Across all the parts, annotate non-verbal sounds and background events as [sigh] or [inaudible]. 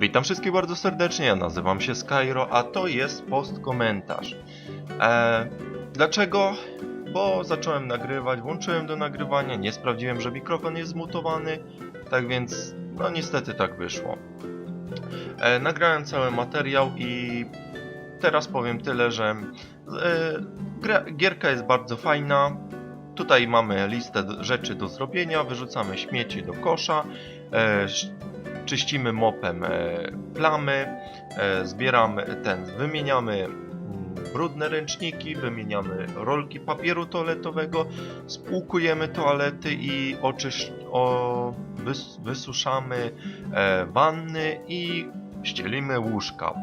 Witam wszystkich bardzo serdecznie, nazywam się Skyro, a to jest post komentarz. E, dlaczego? Bo zacząłem nagrywać, włączyłem do nagrywania, nie sprawdziłem, że mikrofon jest zmutowany, tak więc, no niestety tak wyszło. E, nagrałem cały materiał i teraz powiem tyle, że e, gierka jest bardzo fajna. Tutaj mamy listę rzeczy do zrobienia, wyrzucamy śmieci do kosza, e, czyścimy mopem e, plamy, e, zbieramy ten, wymieniamy mm, brudne ręczniki, wymieniamy rolki papieru toaletowego, spłukujemy toalety i oczysz, o, wys, wysuszamy e, wanny i ścielimy łóżka.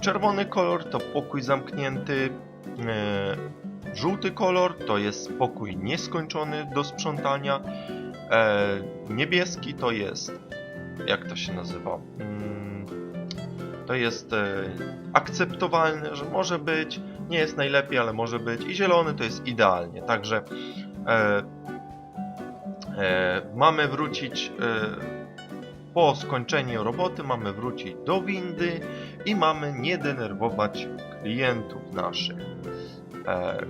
Czerwony kolor to pokój zamknięty, żółty kolor to jest pokój nieskończony do sprzątania, niebieski to jest jak to się nazywa? Mm, To jest e, akceptowalne, że może być, nie jest najlepiej, ale może być. I zielony to jest idealnie. Także e, e, mamy wrócić e, po skończeniu roboty, mamy wrócić do windy i mamy nie denerwować klientów naszych. E,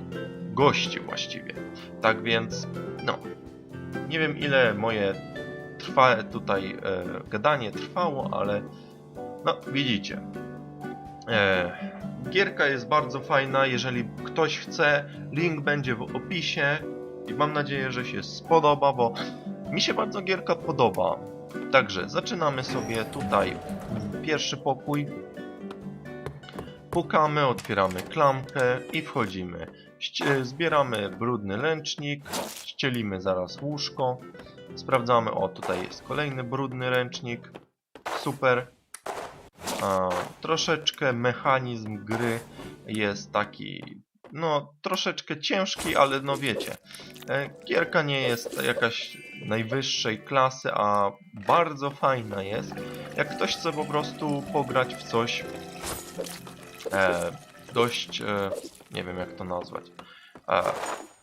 gości właściwie. Tak więc, no, nie wiem ile moje trwa tutaj e, gadanie trwało, ale no widzicie. E, gierka jest bardzo fajna, jeżeli ktoś chce, link będzie w opisie i mam nadzieję, że się spodoba, bo mi się bardzo gierka podoba. Także zaczynamy sobie tutaj pierwszy pokój. Pukamy, otwieramy klamkę i wchodzimy. Zbieramy brudny ręcznik, ścielimy zaraz łóżko. Sprawdzamy, o tutaj jest kolejny brudny ręcznik. Super. A, troszeczkę mechanizm gry jest taki, no troszeczkę ciężki, ale no wiecie. E, gierka nie jest jakaś najwyższej klasy, a bardzo fajna jest. Jak ktoś chce po prostu pograć w coś e, dość, e, nie wiem jak to nazwać, e,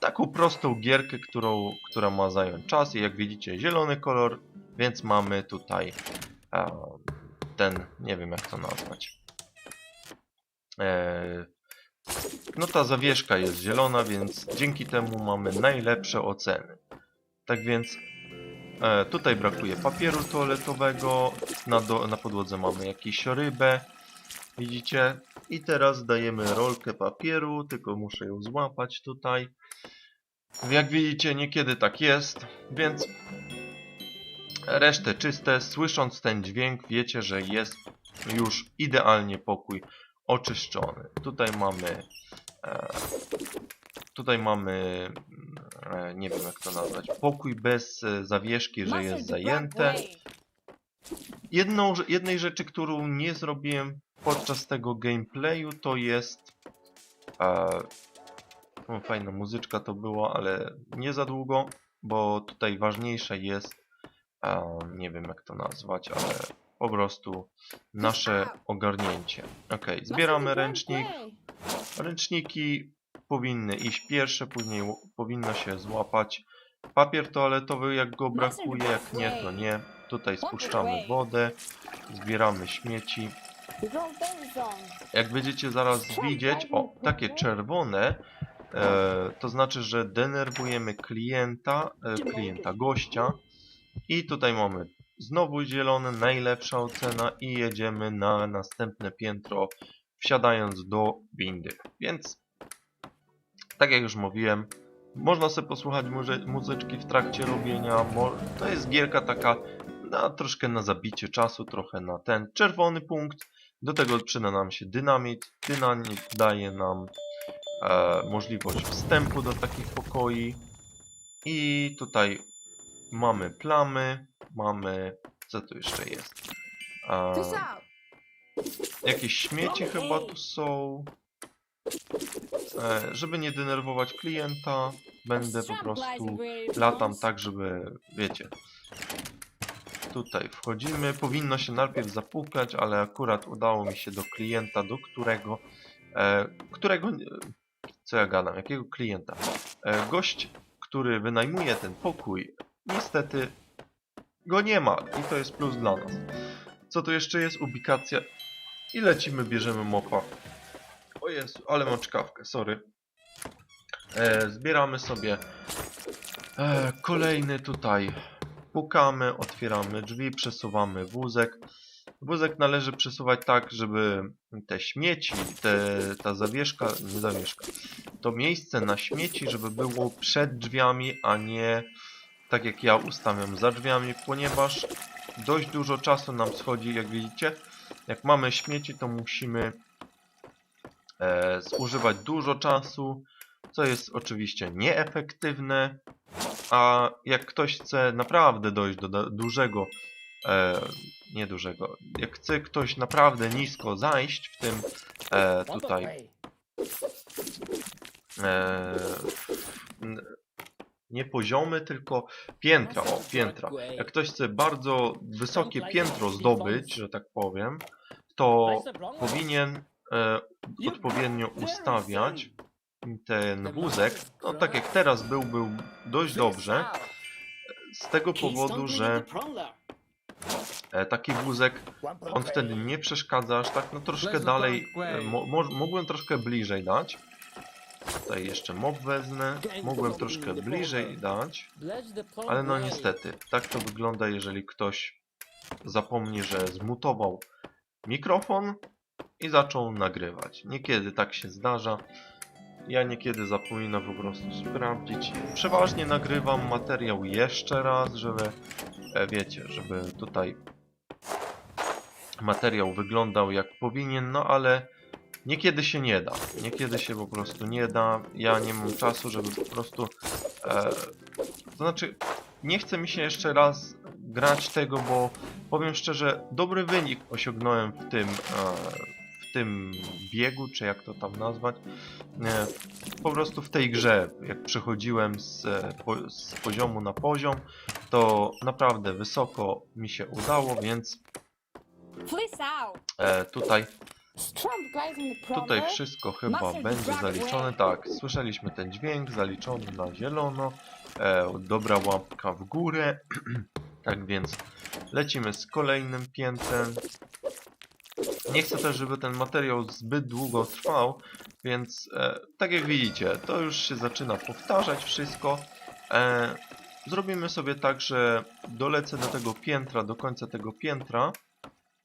taką prostą gierkę, którą, która ma zająć czas i jak widzicie zielony kolor, więc mamy tutaj e, ten, nie wiem jak to nazwać. E, no ta zawieszka jest zielona, więc dzięki temu mamy najlepsze oceny. Tak więc e, tutaj brakuje papieru toaletowego, na, do, na podłodze mamy jakąś rybę, widzicie? I teraz dajemy rolkę papieru, tylko muszę ją złapać tutaj. Jak widzicie, niekiedy tak jest, więc resztę czyste. Słysząc ten dźwięk, wiecie, że jest już idealnie pokój oczyszczony. Tutaj mamy. E, tutaj mamy. E, nie wiem jak to nazwać. Pokój bez e, zawieszki, że jest zajęte. Jedną, jednej rzeczy, którą nie zrobiłem podczas tego gameplayu, to jest. E, no, fajna muzyczka to było, ale nie za długo, bo tutaj ważniejsze jest. Nie wiem jak to nazwać, ale po prostu nasze ogarnięcie. Ok, zbieramy ręcznik. Ręczniki powinny iść pierwsze, później powinno się złapać papier toaletowy, jak go brakuje, jak nie, to nie. Tutaj spuszczamy wodę, zbieramy śmieci. Jak będziecie zaraz widzieć, o, takie czerwone, e, to znaczy, że denerwujemy klienta, e, klienta, gościa. I tutaj mamy znowu zielone, najlepsza ocena i jedziemy na następne piętro, wsiadając do windy. Więc, tak jak już mówiłem, można sobie posłuchać muzy- muzyczki w trakcie robienia. To jest gierka taka na troszkę na zabicie czasu, trochę na ten czerwony punkt. Do tego przyda nam się dynamit. Dynamit daje nam e, możliwość wstępu do takich pokoi. I tutaj mamy plamy, mamy... Co tu jeszcze jest? E, jakieś śmieci chyba tu są. E, żeby nie denerwować klienta, będę po prostu latam tak, żeby, wiecie, tutaj wchodzimy. Powinno się najpierw zapukać, ale akurat udało mi się do klienta, do którego, e, którego, co ja gadam, jakiego klienta? E, gość, który wynajmuje ten pokój, niestety go nie ma i to jest plus dla nas. Co tu jeszcze jest? Ubikacja. I lecimy, bierzemy mopa. O Jezu, ale mam czkawkę, sorry. E, zbieramy sobie e, kolejny tutaj. Pukamy, otwieramy drzwi, przesuwamy wózek. Wózek należy przesuwać tak, żeby te śmieci, te, ta zawieszka, nie zawieszka, to miejsce na śmieci, żeby było przed drzwiami, a nie tak jak ja ustawiam za drzwiami, ponieważ dość dużo czasu nam schodzi, jak widzicie. Jak mamy śmieci, to musimy e, zużywać dużo czasu, co jest oczywiście nieefektywne, a jak ktoś chce naprawdę dojść do dużego, e, nie dużego, jak chce ktoś naprawdę nisko zajść w tym e, tutaj e, nie poziomy, tylko piętra, o piętra. Jak ktoś chce bardzo wysokie piętro zdobyć, że tak powiem, to powinien e, odpowiednio ustawiać ten wózek. No tak jak teraz był, był dość dobrze. Z tego powodu, że taki wózek, on wtedy nie przeszkadza aż tak, no troszkę dalej, e, mo, mo, mogłem troszkę bliżej dać. Tutaj jeszcze mob wezmę, mogłem troszkę bliżej dać, ale no niestety, tak to wygląda, jeżeli ktoś zapomni, że zmutował mikrofon i zaczął nagrywać. Niekiedy tak się zdarza. Ja niekiedy zapominam po prostu sprawdzić. Przeważnie nagrywam materiał jeszcze raz, żeby, e, wiecie, żeby tutaj materiał wyglądał jak powinien, no ale niekiedy się nie da. Niekiedy się po prostu nie da. Ja nie mam czasu, żeby po prostu... E, to znaczy, nie chce mi się jeszcze raz grać tego, bo powiem szczerze, dobry wynik osiągnąłem w tym, e, w tym biegu, czy jak to tam nazwać. E, po prostu w tej grze, jak przechodziłem z, e, z poziomu na poziom, to naprawdę wysoko mi się udało, więc. E, tutaj Tutaj wszystko chyba będzie zaliczone. Tak, słyszeliśmy ten dźwięk zaliczony na zielono. E, dobra łapka w górę. [clears throat] tak więc lecimy z kolejnym piętrem. Nie chcę też, żeby ten materiał zbyt długo trwał, więc e, tak jak widzicie, to już się zaczyna powtarzać wszystko. E, zrobimy sobie tak, że dolecę do tego piętra, do końca tego piętra.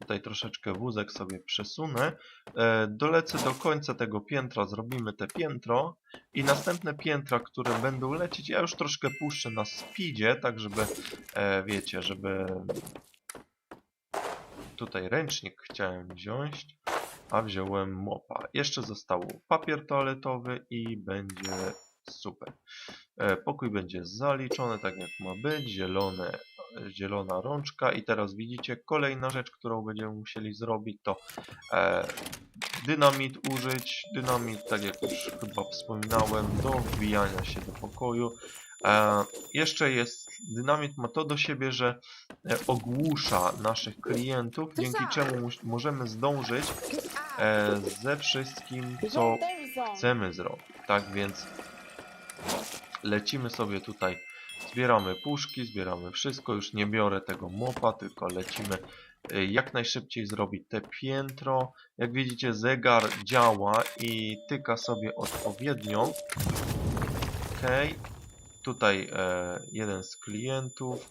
Tutaj troszeczkę wózek sobie przesunę. E, dolecę do końca tego piętra, zrobimy te piętro i następne piętra, które będą lecieć, ja już troszkę puszczę na speedzie, tak żeby, e, wiecie, żeby tutaj ręcznik chciałem wziąć, a wziąłem mopa. Jeszcze został papier toaletowy i będzie super. E, pokój będzie zaliczony tak jak ma być, zielone, zielona rączka i teraz widzicie kolejna rzecz, którą będziemy musieli zrobić to e, dynamit użyć. Dynamit, tak jak już chyba wspominałem, do wbijania się do pokoju. E, jeszcze jest, dynamit ma to do siebie, że e, ogłusza naszych klientów, dzięki czemu mus- możemy zdążyć e, ze wszystkim, co chcemy zrobić. Tak więc lecimy sobie tutaj, zbieramy puszki, zbieramy wszystko, już nie biorę tego mopa, tylko lecimy y, jak najszybciej zrobić te piętro. Jak widzicie zegar działa i tyka sobie odpowiednio. Ok, tutaj e, jeden z klientów.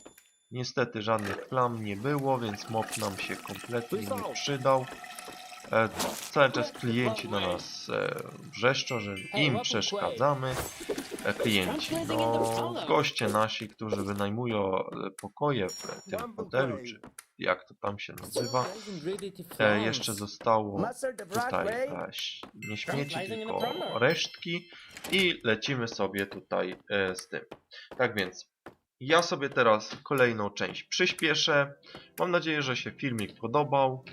Niestety żadnych plam nie było, więc mop nam się kompletnie nie przydał. E, cały czas klienci na nas e, wrzeszczą, że im przeszkadzamy. E, klienci, no goście nasi, którzy wynajmują pokoje w tym hotelu, czy jak to tam się nazywa. Jeszcze zostało tutaj nie śmieci, tylko resztki i lecimy sobie tutaj z tym. Tak więc ja sobie teraz kolejną część przyspieszę. Mam nadzieję, że się filmik podobał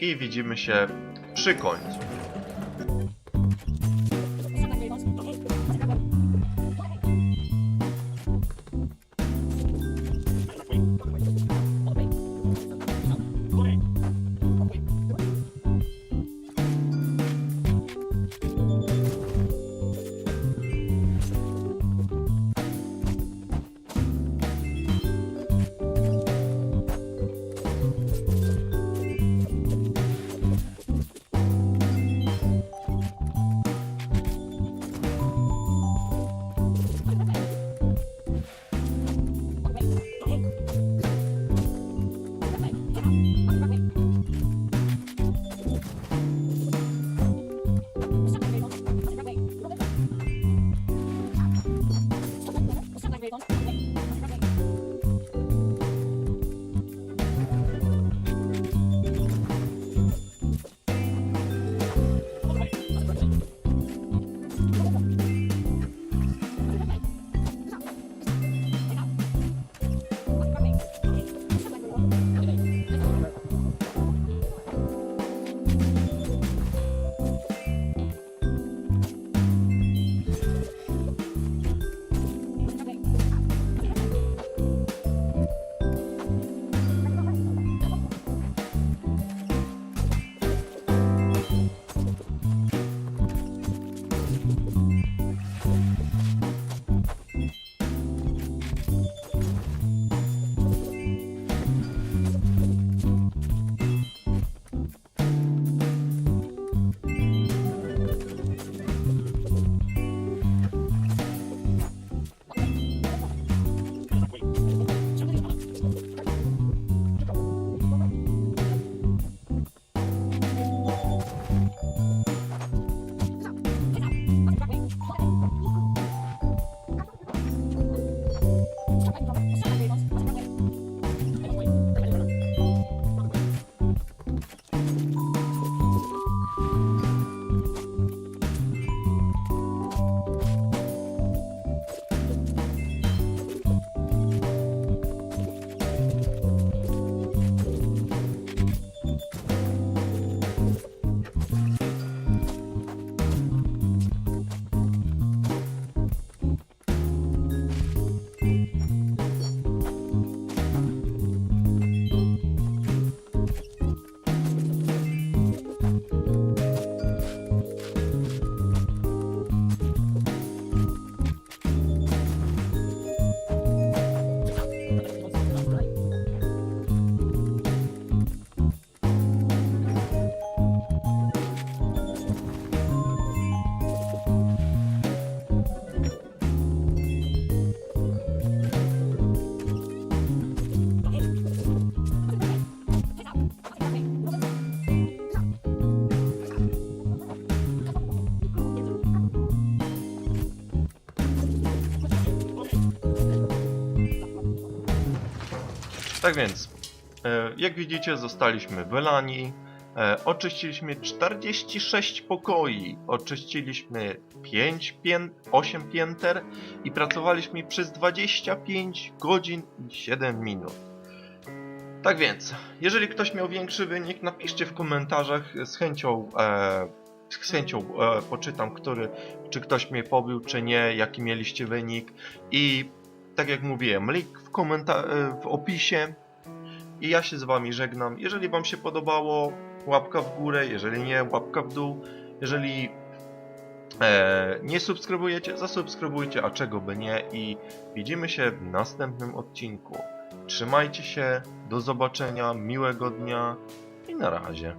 i widzimy się przy końcu. Tak więc, e, jak widzicie, zostaliśmy wylani. E, oczyściliśmy 46 pokoi, oczyściliśmy 5 pię 8 pięter i pracowaliśmy przez 25 godzin i 7 minut. Tak więc, jeżeli ktoś miał większy wynik, napiszcie w komentarzach z chęcią, e, z chęcią e, poczytam, który, czy ktoś mnie pobił, czy nie, jaki mieliście wynik i tak jak mówiłem, link w, e, w opisie. I ja się z wami żegnam. Jeżeli wam się podobało, łapka w górę, jeżeli nie, łapka w dół. Jeżeli e, nie subskrybujecie, zasubskrybujcie, a czego by nie. I widzimy się w następnym odcinku. Trzymajcie się, do zobaczenia, miłego dnia i na razie.